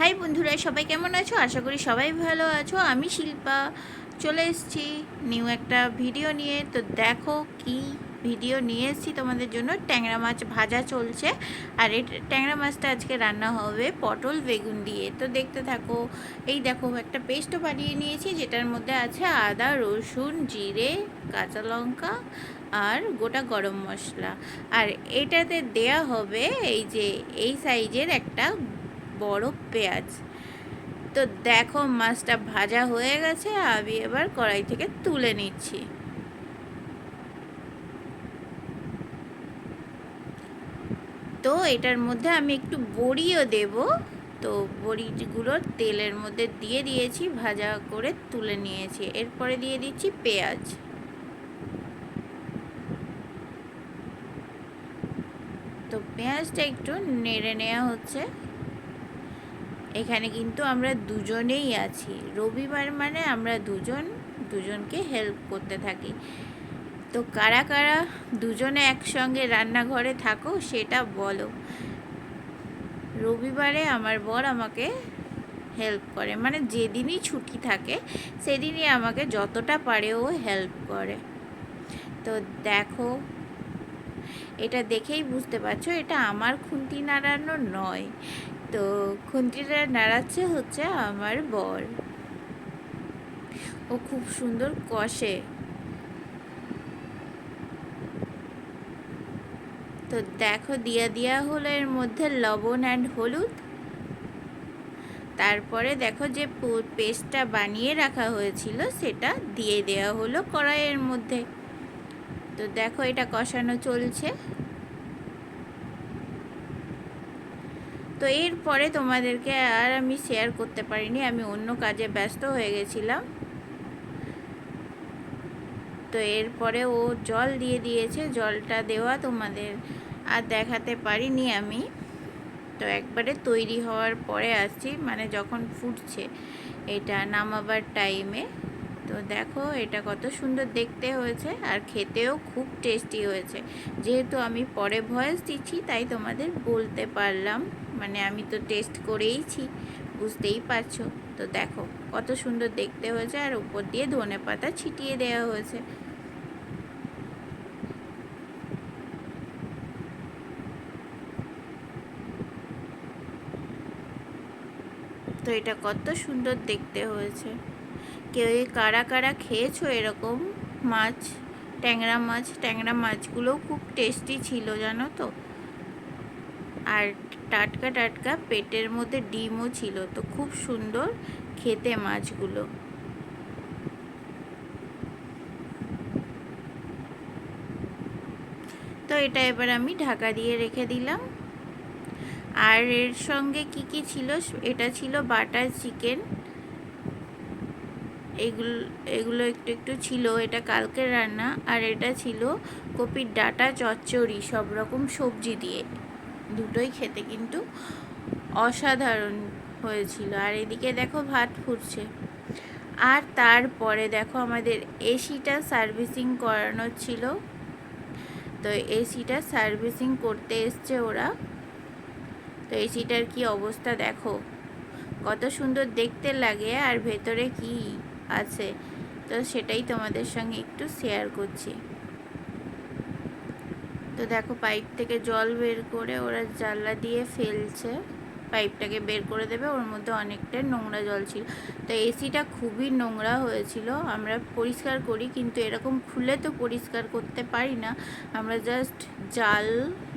High বন্ধুরা, সবাই কেমন আছো? আশা করি সবাই ভালো আছো। আমি শিল্পা, চলে এসেছি নিউ একটা ভিডিও নিয়ে। তো দেখো কি ভিডিও নিয়ে এসেছি তোমাদের জন্য। ট্যাংরা মাছ ভাজা চলছে। আর এই ট্যাংরা মাছটা আজকে রান্না হবে পটল বেগুন দিয়ে। তো দেখতে থাকো। এই দেখো, একটা পেস্টও বানিয়ে নিয়েছি, যেটার মধ্যে আছে আদা, রসুন, জিরে, কাঁচা লঙ্কা আর গোটা গরম মশলা। আর এটাতে দেয়া হবে এই যে, এই সাইজের একটা বড় পেঁয়াজ। তো দেখো মাছটা ভাজা হয়ে গেছে, আমি এবার কড়াই থেকে তুলে নিচ্ছি। তো এটার মধ্যে আমি একটু বড়িও দেব। তো বড়িগুলো তেলের মধ্যে দিয়ে দিয়েছি, ভাজা করে তুলে নিয়েছি। এরপরে দিয়ে দিচ্ছি পেঁয়াজ। তো পেঁয়াজটা একটু নেড়ে নেওয়া হচ্ছে। এখানে কিন্তু আমরা দুজনেই আছি। রবিবার মানে আমরা দুজন, দুজনকে হেল্প করতে থাকি। তো কারা কারা দুজনে একসঙ্গে রান্নাঘরে থাকো সেটা বলো। রবিবারে আমার বর আমাকে হেল্প করে। মানে যেদিনই ছুটি থাকে, সেদিনই আমাকে যতটা পারে ও হেল্প করে। তো দেখো, এটা দেখেই বুঝতে পারছ, এটা আমার খুন্তি নাড়ানো নয়। তো খুন্তিটা নাড়াচ্ছে হচ্ছে আমার বর। ও খুব সুন্দর কষে। তো দেখো দিয়া দিয়া হলো এর মধ্যে লবণ অ্যান্ড হলুদ। তারপরে দেখো যে পেস্টটা বানিয়ে রাখা হয়েছিল সেটা দিয়ে দেওয়া হলো কড়াইয়ের মধ্যে। তো দেখো এটা কষানো চলছে। তো এরপরে তোমাদেরকে আর আমি শেয়ার করতে পারিনি, আমি অন্য কাজে ব্যস্ত হয়ে গেছিলাম। তো এরপরে ও জল দিয়ে দিয়েছে, জলটা দেওয়া তোমাদের আর দেখাতে পারিনি আমি। তো একবারে তৈরি হওয়ার পরে আসছি মানে যখন ফুটছে এটা নামাবার টাইমে তো দেখো এটা কত সুন্দর দেখতে হয়েছে আর খেতেও খুব টেস্টি হয়েছে। যেহেতু আমি পরে ভয়েস দিচ্ছি, তাই তোমাদের বলতে পারলাম। মানে আমি তো টেস্ট করেইছি, বুঝতেই পারছ। তো দেখো, কত সুন্দর দেখতে হয়েছে আর উপর দিয়ে ধনে পাতা ছিটিয়ে দেওয়া হয়েছে। তো এটা কত সুন্দর দেখতে হয়েছে। কেউ কারা কারা খেয়েছো এরকম মাছ? ট্যাংরা মাছ? ট্যাংরা মাছগুলোও খুব টেস্টি ছিল, জানো তো? আর টাটকা টাটকা পেটের মধ্যে ডিমও ছিল তো খুব সুন্দর খেতে মাছগুলো। তো এটা এবার আমি ঢাকা দিয়ে রেখে দিলাম। আর এর সঙ্গে কি কি ছিল? এটা ছিল বাটার চিকেন। এগুলো এগুলো একটু একটু ছিল, এটা কালকের রান্না। আর এটা ছিল কপির ডাটা চচ্চড়ি, সব রকম সবজি দিয়ে। দুটোই খেতে কিন্তু অসাধারণ হয়েছিল। আর এদিকে দেখো ভাত ফুটছে। আর তারপরে দেখো আমাদের এসিটা সার্ভিসিং করানো ছিল। তো এসিটা সার্ভিসিং করতে এসছে ওরা। তো এসিটার কি অবস্থা দেখো। কত সুন্দর দেখতে লাগে আর ভেতরে কি আছে। তো সেটাই তোমাদের সঙ্গে একটু শেয়ার করছি। তো দেখো পাইপ থেকে জল বের করে ওরা জানলা দিয়ে ফেলছে। পাইপটাকে বের করে দেবে, ওর মধ্যে অনেকটা নোংরা জল ছিল। তো এসিটা খুবই নোংরা হয়েছিল। আমরা পরিষ্কার করি, কিন্তু এরকম খুলে তো পরিষ্কার করতে পারি না। আমরা জাস্ট জাল,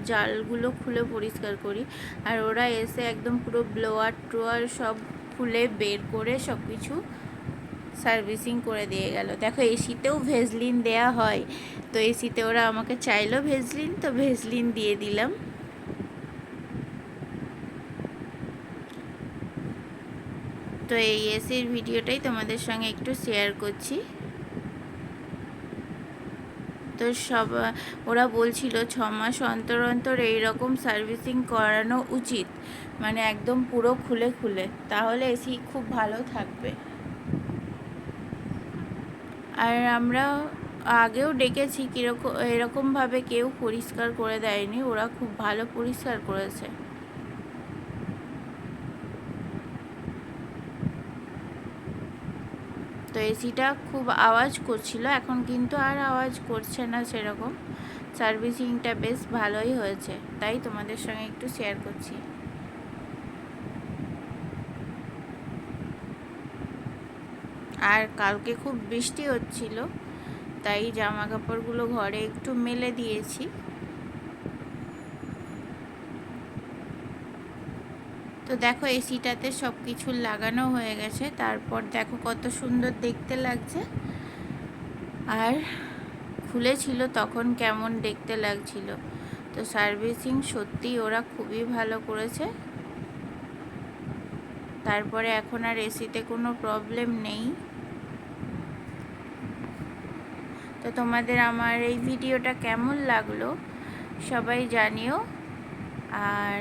জালগুলো খুলে পরিষ্কার করি। আর ওরা এসে একদম পুরো ব্লোয়ার টোয়ার সব খুলে বের করে সব কিছু সার্ভিসিং করে দিয়ে গেল। দেখো, এসিতেও ভেজলিন দেয়া হয়। তো এসিতে ওরা আমাকে চাইলো ভেজলিন, তো ভেজলিন দিয়ে দিলাম। তো এই এসির ভিডিওটাই তোমাদের সঙ্গে একটু শেয়ার করছি। তো সব, ওরা বলছিল ছ মাস অন্তর অন্তর এইরকম সার্ভিসিং করানো উচিত। মানে একদম পুরো খুলে খুলে। তাহলে এসি খুব ভালো থাকবে। আর আমরা আগেও ডেকেছি, কীরকম, এরকমভাবে কেউ পরিষ্কার করে দেয়নি, ওরা খুব ভালো পরিষ্কার করেছে। তো এসিটা খুব আওয়াজ করছিল, এখন কিন্তু আর আওয়াজ করছে না সেরকম। সার্ভিসিংটা বেশ ভালোই হয়েছে, তাই তোমাদের সঙ্গে একটু শেয়ার করছি। আর কালকে খুব বৃষ্টি হচ্ছিল, তাই জামা কাপড়গুলো ঘরে একটু মেলে দিয়েছি। তো দেখো, এসিটাতে সব কিছু লাগানো হয়ে গেছে, তারপর দেখো কত সুন্দর দেখতে লাগছে। আর খুলেছিল তখন কেমন দেখতে লাগছিল। তো সার্ভিসিং সত্যি ওরা খুবই ভালো করেছে। তারপরে এখন আর এসিতে কোনো প্রবলেম নেই। তো তোমাদের আমার এই ভিডিওটা কেমন লাগল সবাই জানিও। আর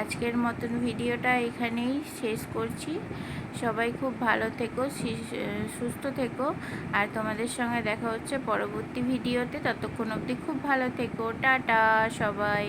আজকের মতন ভিডিওটা এখানেই শেষ করছি। সবাই খুব ভালো থেকো সুস্থ থেকো। আর তোমাদের সঙ্গে দেখা হচ্ছে পরবর্তী ভিডিওতে। ততক্ষণ অবধি খুব ভালো থেকো। টাটা সবাই।